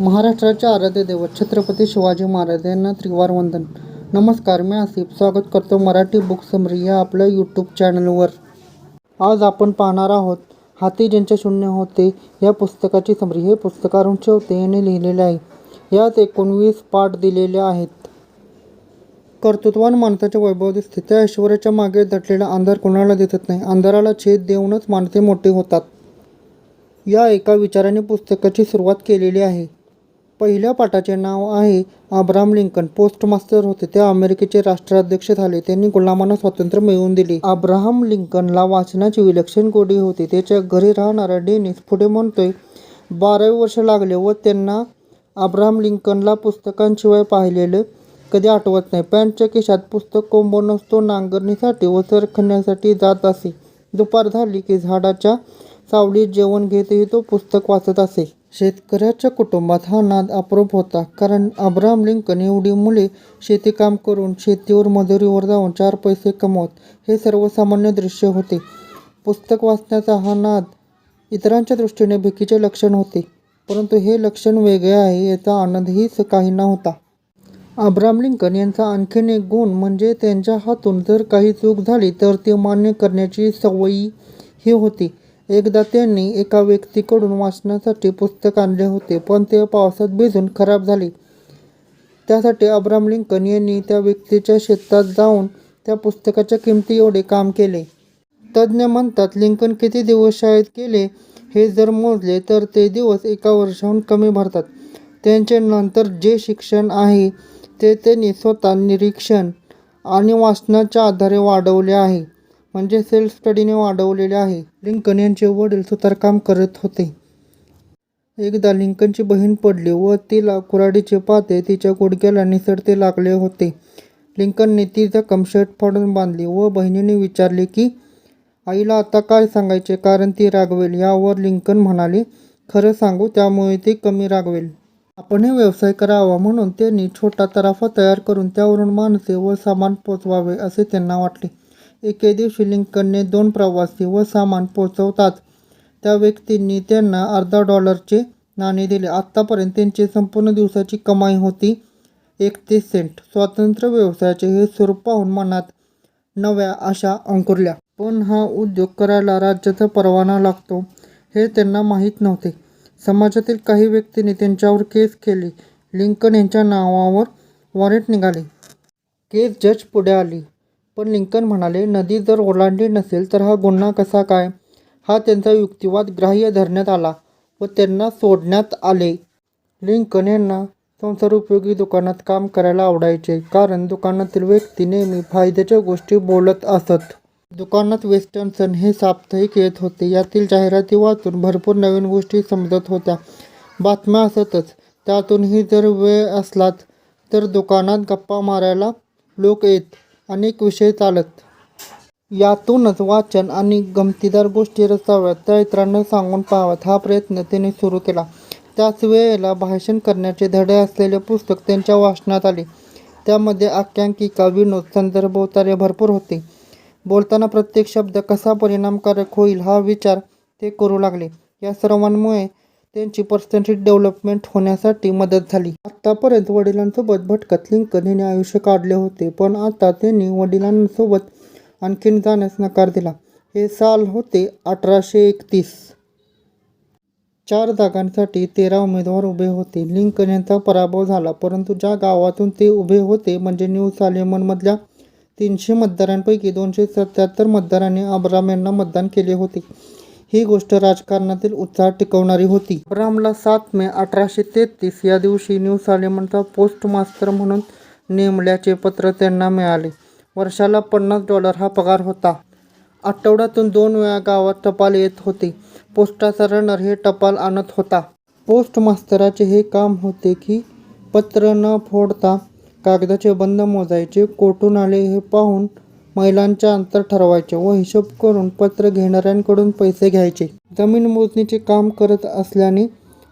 महाराष्ट्राचे आराध्य दैवत छत्रपती शिवाजी महाराज यांना त्रिवार वंदन नमस्कार मी आसिफ. स्वागत करतो मराठी बुक समरी या आपल्या यूट्यूब चॅनलवर आज आपण पाहणार आहोत हाती ज्यांचे शून्य होते या पुस्तकाची समरी. हे पुस्तक अरुण शेवते यांनी लिहिलेले आहे. यात एकोणवीस पाठ दिलेले आहेत. कर्तृत्वान माणसाचे वैभव दिसते त्या ऐश्वर्याच्या मागे दटलेला अंधार कोणाला दिसत नाही. अंधाराला छेद देऊनच माणसे मोठे होतात. या एका विचाराने पुस्तकाची सुरुवात केलेली आहे. पहिल्या पाठाचे नाव आहे अब्राम लिंकन पोस्टमास्टर होते. ते अमेरिकेचे राष्ट्राध्यक्ष झाले. त्यांनी गुलामांना स्वातंत्र्य मिळवून दिले. अब्राहम लिंकनला वाचनाची विलक्षण गोडी होती. त्याच्या घरी राहणारा डेनिस पुढे म्हणतोय बारावे वर्ष लागले व त्यांना अब्राहम लिंकनला पुस्तकांशिवाय पाहिलेलं कधी आठवत नाही. पॅन्टच्या केशात पुस्तक कोंबूनच तो नांगरणीसाठी व सरखण्यासाठी जात असे. दुपार झाली की झाडाच्या सावलीत जेवण घेतही तो पुस्तक वाचत असे. शेतकऱ्याच्या कुटुंबात हा नाद अप्रूप होता. कारण अब्राम लिंकन एवढी मुले शेतीकाम करून शेतीवर मजुरीवर जाऊन चार पैसे कमवत हे सर्वसामान्य दृश्य होते. पुस्तक वाचण्याचा हा नाद इतरांच्या दृष्टीने भीकीचे लक्षण होते. परंतु हे लक्षण वेगळे आहे याचा आनंदही स- काहींना होता. अब्राम लिंकन यांचा आणखीन एक गुण म्हणजे त्यांच्या हातून जर काही चूक झाली तर ते मान्य करण्याची सवयी ही होती. एकदा त्यांनी एका व्यक्तीकडून वाचण्यासाठी पुस्तक आणले होते पण ते पावसात भिजून खराब झाले. त्यासाठी अब्राम लिंकन यांनी त्या व्यक्तीच्या शेतात जाऊन त्या पुस्तकाच्या किमती एवढे काम केले. तज्ज्ञ म्हणतात लिंकन किती दिवस शाळेत केले हे जर मोजले तर ते दिवस एका वर्षाहून कमी भरतात. त्यांचे नंतर जे शिक्षण आहे ते त्यांनी स्वतः निरीक्षण आणि वाचनाच्या आधारे वाढवले आहे. म्हणजे सेल्फ स्टडीने वाढवलेले आहे. लिंकन यांचे वडील सुतारकाम करत होते. एकदा लिंकनची बहीण पडली व तिला कुऱ्हाडीचे पाते तिच्या गुडघ्याला निसरते लागले होते. लिंकनने ती जखम शर्ट फाडून बांधली व बहिणीने विचारले की आईला आता काय सांगायचे? कारण ती रागवेल यावर लिंकन म्हणाले खरं सांगू त्यामुळे ती कमी रागवेल. आपणही व्यवसाय करावा म्हणून त्यांनी छोटा तराफा तयार करून त्यावरून माणसे व सामान पोचवावे असे त्यांना वाटले. एके दिवशी लिंकनने दोन प्रवासी व सामान पोचवतात त्या व्यक्तींनी त्यांना अर्धा डॉलरचे नाणे दिले. आत्तापर्यंत त्यांची संपूर्ण दिवसाची कमाई होती एकतीस सेंट. स्वातंत्र्य व्यवसायाचे हे स्वरूप पाहून मनात नव्या आशा अंकुरल्या. पण हा उद्योग करायला राज्याचा परवाना लागतो हे त्यांना माहीत नव्हते. समाजातील काही व्यक्तींनी त्यांच्यावर केस केली. लिंकन यांच्या नावावर वॉरंट निघाले. केस जज पुढे आली. पण लिंकन म्हणाले नदी जर ओलांडली नसेल तर हा गुन्हा कसा काय हा त्यांचा युक्तिवाद ग्राह्य धरण्यात आला व त्यांना सोडण्यात आले. लिंकन यांना संसारोपयोगी दुकानात काम करायला आवडायचे कारण दुकानातील व्यक्ती नेहमी फायद्याच्या गोष्टी बोलत असत. दुकानात वेस्टर्न सन हे साप्ताहिक येत होते. यातील जाहिराती वाचून भरपूर नवीन गोष्टी समजत होत्या. बातम्या असतच. त्यातूनही जर वेळ असलात तर दुकानात गप्पा मारायला लोक येत अनेक विषय चालत. यातूनच वाचन आणि गमतीदार गोष्टी रचाव्यात. त्या इतरांना सांगून पाहाव्यात. हा प्रयत्न त्यांनी सुरू केला. त्याच वेळेला भाषण करण्याचे धडे असलेले पुस्तक त्यांच्या वाचनात आले. त्यामध्ये आख्यांकिका विनोद संदर्भ उतारे भरपूर होते. बोलताना प्रत्येक शब्द कसा परिणामकारक होईल हा विचार ते करू लागले. या सर्वांमुळे त्यांची पर्सनॅलिटी डेव्हलपमेंट होण्यासाठी मदत झाली. आत्तापर्यंत वडिलांसोबत भटकत लिंकन यांनी आयुष्य काढले होते पण आता त्यांनी वडिलांसोबत आणखीन जाण्यास नकार दिला. हे साल होते अठराशे एकतीस. चार जागांसाठी तेरा उमेदवार उभे होते. लिंकन यांचा पराभव झाला परंतु ज्या गावातून ते उभे होते म्हणजे न्यू सालेमनमधल्या तीनशे मतदारांपैकी दोनशे सत्याहत्तर मतदारांनी अब्राम यांना मतदान केले होते. ही गोष्ट राजकारणातील उत्साह टिकवणारी होती. रामला सात मे अठराशे तेहतीस या दिवशी न्यू सालेमनचा पोस्ट मास्तर म्हणून नेमल्याचे पत्र त्यांना मिळाले. वर्षाला पन्नास डॉलर हा पगार होता. आठवड्यातून दोन वेळा गावात टपाल येत होते. पोस्टाचा रनर हे टपाल आणत होता. पोस्ट मास्तराचे हे काम होते की पत्र न फोडता कागदाचे बंद मोजायचे कोठून आले हे पाहून महिलांच्या अंतर ठरवायचे व हिशोब करून पत्र घेणाऱ्यांकडून पैसे घ्यायचे. जमीन मोजणीचे काम करत असल्याने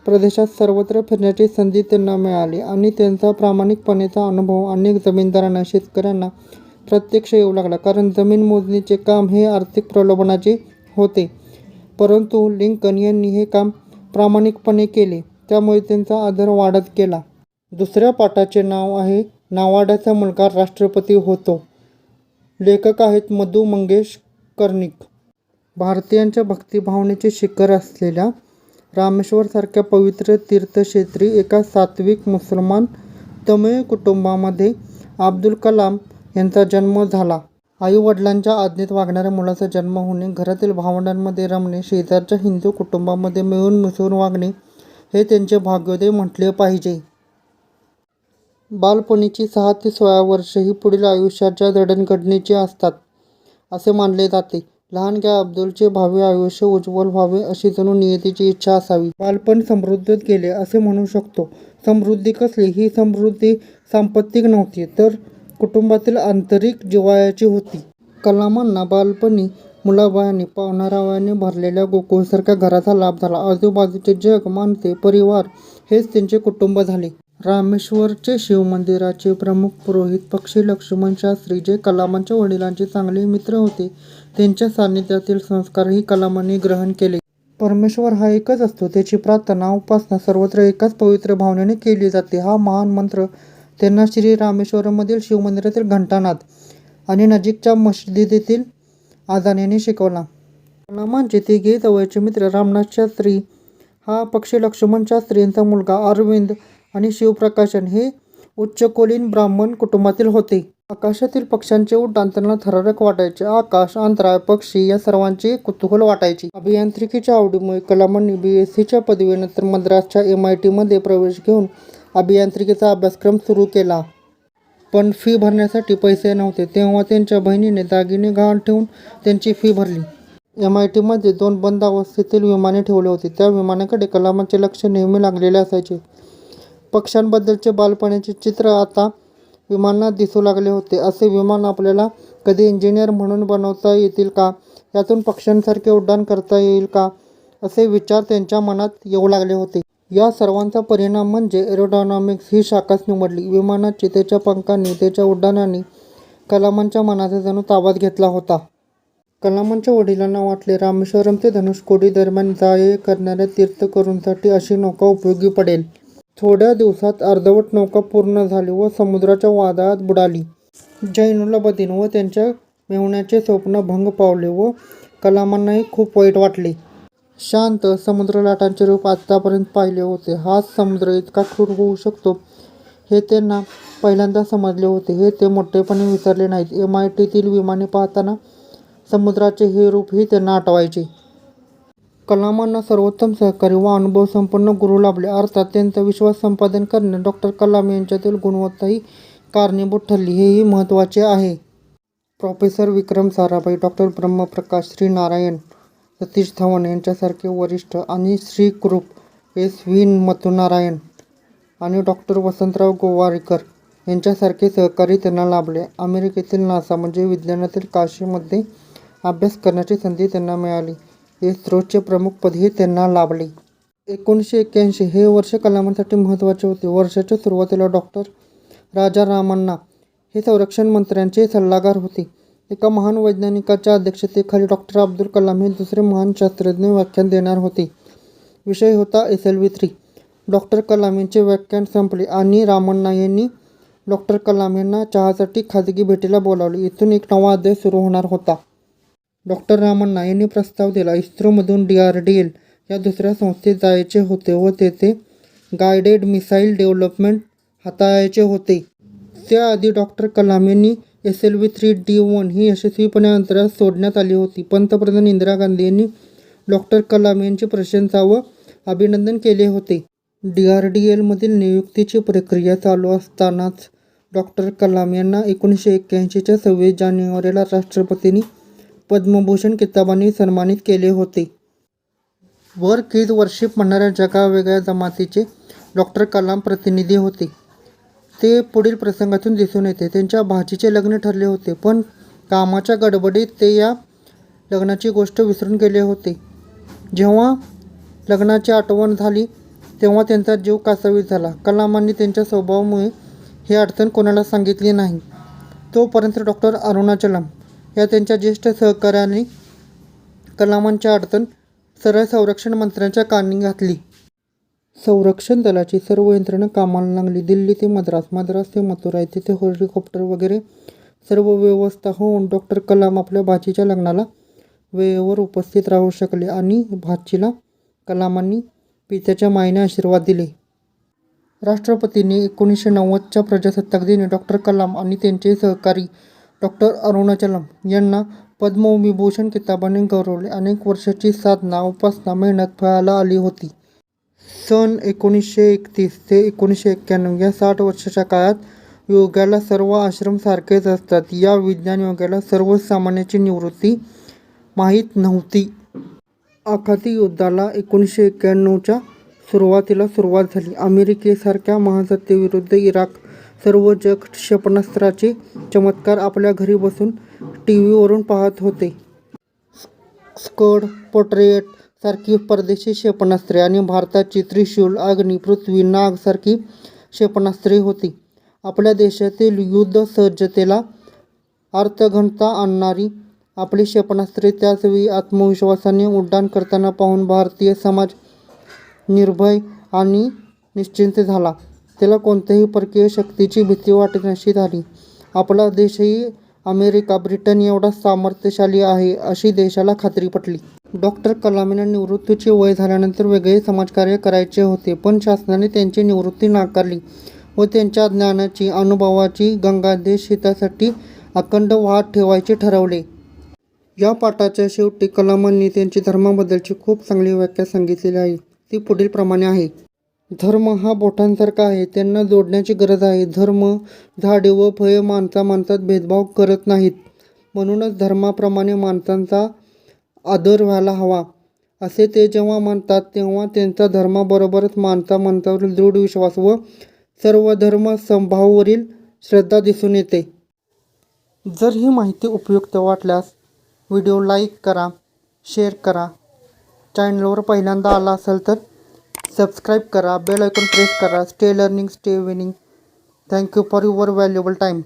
प्रदेशात सर्वत्र फिरण्याची संधी त्यांना मिळाली आणि त्यांचा प्रामाणिकपणेचा अनुभव अनेक जमीनदारांना शेतकऱ्यांना प्रत्यक्ष येऊ लागला. कारण जमीन मोजणीचे काम हे आर्थिक प्रलोभनाचे होते. परंतु लिंकन यांनी हे काम प्रामाणिकपणे केले. त्यामुळे त्यांचा आदर वाढत गेला. दुसऱ्या पाठाचे नाव आहे नावाड्याचा मुलगा राष्ट्रपती होतो. लेखक आहेत मधू मंगेश कर्णिक. भारतीयांच्या भक्तिभावनेचे शिखर असलेल्या रामेश्वरसारख्या पवित्र तीर्थक्षेत्री एका सात्विक मुसलमान तमिळ कुटुंबामध्ये अब्दुल कलाम यांचा जन्म झाला. आई वडिलांच्या आज्ञेत वागणाऱ्या मुलाचा जन्म होणे घरातील भावंडांमध्ये रमणे शेजारच्या हिंदू कुटुंबामध्ये मिळून मिसळून वागणे हे त्यांचे भाग्योदय म्हटले पाहिजे. बालपणीची सहा ते सोळा वर्ष ही पुढील आयुष्याच्या जडणघडणीची असतात असे मानले जाते. लहानग्या अब्दुलचे भावी आयुष्य उज्ज्वल व्हावे अशी जणू नियतीची इच्छा असावी. बालपण समृद्धीत गेले असे म्हणू शकतो. समृद्धी कसली? ही समृद्धी सांपत्तिक नव्हती तर कुटुंबातील आंतरिक जिवायाची होती. कलामांना बालपणी मुलाबाळांनी पावणारावयाने भरलेल्या गोकुळसारख्या घराचा लाभ झाला. आजूबाजूचे जग माणसे परिवार हेच त्यांचे कुटुंब झाले. रामेश्वरचे शिवमंदिराचे प्रमुख पुरोहित पक्षी लक्ष्मण शास्त्री जे कलामांच्या वडिलांचे चांगले मित्र होते त्यांच्या सान्निध्यातील संस्कारही कलामांनी ग्रहण केले. परमेश्वर हा एकच असतो त्याची प्रार्थना उपासना सर्वत्र एकाच पवित्र भावनेने केली जाते. हा महान मंत्र त्यांना श्री रामेश्वरमधील शिवमंदिरातील घंटानाद आणि नजीकच्या मशिदीतील आजानेने शिकवला. कलामांचे तिघे जवळचे मित्र रामनाथ शास्त्री हा पक्षी लक्ष्मण शास्त्री यांचा मुलगा अरविंद आणि शिवप्रकाशन हे उच्चकोलीन ब्राह्मण कुटुंबातील होते. आकाशातील पक्ष्यांचे उड्डाण त्यांना थरारक वाटायचे. आकाश अंतराळ पक्षी या सर्वांचे कुतूहल वाटायचे. अभियांत्रिकीच्या आवडीमुळे कलामांनी बी एस सीच्या पदवीनंतर मद्रासच्या एम आय टीमध्ये प्रवेश घेऊन अभियांत्रिकीचा अभ्यासक्रम सुरू केला. पण फी भरण्यासाठी पैसे नव्हते. तेव्हा त्यांच्या बहिणीने दागिने गहाण ठेवून त्यांची फी भरली. एम आय टीमध्ये दोन बंद अवस्थेतील विमाने ठेवले होते. त्या विमानाकडे कलामांचे लक्ष नेहमी लागलेले असायचे. पक्ष्यांबद्दलचे बालपणाचे चित्र आता विमानात दिसू लागले होते. असे विमान आपल्याला कधी इंजिनियर म्हणून बनवता येतील का? यातून पक्ष्यांसारखे उड्डाण करता येईल का? असे विचार त्यांच्या मनात येऊ लागले होते. या सर्वांचा परिणाम म्हणजे एरोडॉनॉमिक्स ही शाखाच निवडली. विमानाची त्याच्या पंखांनी त्याच्या उड्डाणांनी कलामांच्या मनाचा जणू ताबात घेतला होता. कलामांच्या वडिलांना वाटले रामेश्वरम ते धनुषकोडी दरम्यान जा करणाऱ्या तीर्थकरूंसाठी अशी नौका उपयोगी पडेल. थोड्या दिवसात अर्धवट नौका पूर्ण झाली व समुद्राच्या वादळात बुडाली. जैनुलाबद्दीन व त्यांच्या मेहुण्याचे स्वप्न भंग पावले व कलामांनाही खूप वाईट वाटले. शांत समुद्रलाटांचे रूप आत्तापर्यंत पाहिले होते. हाच समुद्र इतका क्रूर होऊ शकतो? हे त्यांना पहिल्यांदा समजले होते. हे ते मोठेपणे विसरले नाहीत. एम आय टीतील विमाने पाहताना समुद्राचे हे रूपही त्यांना आठवायचे. कलामांना सर्वोत्तम सहकारी व अनुभवसंपन्न गुरु लाभले. अर्थात त्यांचा विश्वास संपादन करणे. डॉक्टर कलाम यांच्यातील गुणवत्ताही कारणीभूत ठरली. हेही महत्त्वाचे आहे. प्रोफेसर विक्रम साराभाई डॉक्टर ब्रह्मप्रकाश श्री नारायण सतीश धवन यांच्यासारखे वरिष्ठ आणि श्री कृप एस. व्ही. मथुनारायण आणि डॉक्टर वसंतराव गोवारीकर यांच्यासारखे सहकारी त्यांना लाभले. अमेरिकेतील नासा म्हणजे विज्ञानातील काशीमध्ये अभ्यास करण्याची संधी त्यांना मिळाली. इस्रोचे प्रमुखपदही त्यांना लाभले. एकोणीसशे एक्क्याऐंशी हे वर्ष कलामांसाठी महत्त्वाचे होते. वर्षाच्या सुरुवातीला डॉक्टर राजा रामण्णा हे संरक्षण मंत्र्यांचे सल्लागार होते. एका महान वैज्ञानिकाच्या अध्यक्षतेखाली डॉक्टर अब्दुल कलाम हे दुसरे महान शास्त्रज्ञ व्याख्यान देणार होते. विषय होता S L V three. Doctor Kalam यांचे व्याख्यान संपले आणि रामण्णा यांनी डॉक्टर कलाम यांना चहासाठी खाजगी भेटीला बोलावले. इथून एक नवा अध्याय सुरू होणार होता. डॉक्टर रामण्णा यांनी प्रस्ताव दिला. इस्रोमधून डी आर डी एल या दुसऱ्या संस्थेत जायचे होते व तेथे गायडेड मिसाईल डेव्हलपमेंट हाताळायचे होते. त्याआधी डॉक्टर कलाम यांनी S L V three D one ही यशस्वीपणे अंतरात सोडण्यात आली होती. पंतप्रधान इंदिरा गांधी यांनी डॉक्टर कलाम यांची प्रशंसा व अभिनंदन केले होते. डी आर डी एलमधील नियुक्तीची प्रक्रिया चालू असतानाच डॉक्टर कलाम यांना एकोणीसशे एक्क्याऐंशीच्या सव्वीस जानेवारीला राष्ट्रपतींनी पद्मभूषण किताबाने सन्मानित केले होते. वर किड वर्षिप म्हणणाऱ्या जगावेगळ्या जमातीचे डॉक्टर कलाम प्रतिनिधी होते. ते पुढील प्रसंगातून दिसून येते. त्यांच्या भाचीचे लग्न ठरले होते पण कामाच्या गडबडीत ते या लग्नाची गोष्ट विसरून गेले होते. जेव्हा लग्नाची आठवण झाली तेव्हा त्यांचा जीव कासावीस झाला. कलामांनी त्यांच्या स्वभावामुळे ही अडचण कोणाला सांगितली नाही. तोपर्यंत डॉक्टर अरुणाचलम या त्यांच्या ज्येष्ठ सहकाऱ्यांनी कलामांच्या अडचण सरळ संरक्षण मंत्र्यांच्या कानी घातली. संरक्षण दलाची सर्व यंत्रणा कामाला लागली. दिल्ली ते मद्रास मद्रास ते मथुरा तिथे हेलिकॉप्टर वगैरे सर्व व्यवस्था होऊन डॉक्टर कलाम आपल्या भाचीच्या लग्नाला वेळेवर उपस्थित राहू शकले आणि भाचीला कलामांनी पित्याच्या मायेने आशीर्वाद दिले. राष्ट्रपतींनी एकोणीसशे नव्वदच्या प्रजासत्ताक दिनी डॉक्टर कलाम आणि त्यांचे सहकारी डॉक्टर अरुणाचलम यांना पद्मविभूषण किताबाने गौरवले. अनेक वर्षाची साधना उपासना मेहनत फळाला आली होती. सन एकोणीसशे एकतीस ते एकोणीसशे एक्क्याण्णव या साठ वर्षाच्या काळात योगाला सर्व आश्रम सारखेच असतात. या विज्ञान योगाला सर्वसामान्याची निवृत्ती माहीत नव्हती. आखाती युद्धाला एकोणीसशे एक्क्याण्णवच्या सुरुवातीला सुरुवात झाली. अमेरिकेसारख्या महासत्तेविरुद्ध इराक सर्व जग क्षेपणास्त्राचे चमत्कार आपल्या घरी बसून टी व्हीवरून पाहत होते. स्कड पोर्ट्रेट सारखी परदेशी क्षेपणास्त्रे आणि भारताची त्रिशूल अग्नी पृथ्वी नाग सारखी क्षेपणास्त्रे होती. आपल्या देशातील युद्ध सज्जतेला अर्थघनता आणणारी आपली क्षेपणास्त्रे त्याचवेळी आत्मविश्वासाने उड्डाण करताना पाहून भारतीय समाज निर्भय आणि निश्चिंत झाला. त्याला कोणत्याही परकीय शक्तीची भीती वाटण्याशी झाली आपला देशही अमेरिका ब्रिटन एवढा सामर्थ्यशाली आहे अशी देशाला खात्री पटली. डॉक्टर कलाम यांना निवृत्तीचे वय झाल्यानंतर वेगळे समाजकार्य करायचे होते पण शासनाने त्यांची निवृत्ती नाकारली व त्यांच्या ज्ञानाची अनुभवाची गंगादेश हितासाठी अखंड वाद ठेवायचे ठरवले. या पाठाच्या शेवटी कलामांनी त्यांची धर्माबद्दलची खूप चांगली व्याख्या सांगितलेली आहे. ती पुढील प्रमाणे आहे. धर्म हा बोटांसारखा आहे. त्यांना जोडण्याची गरज आहे. धर्म झाडे व फळे माणसा माणसात भेदभाव करत नाहीत. म्हणूनच धर्माप्रमाणे माणसांचा आदर व्हायला हवा. असे ते जेव्हा म्हणतात तेव्हा त्यांचा धर्माबरोबरच माणसा माणसावरील दृढ विश्वास व सर्व धर्म संभावावरील श्रद्धा दिसून येते. जर ही माहिती उपयुक्त वाटल्यास व्हिडिओ लाईक करा शेअर करा. चॅनलवर पहिल्यांदा आला असेल तर सबस्क्राईब करा बेल आयकॉन प्रेस करा stay learning stay winning thank you for your valuable time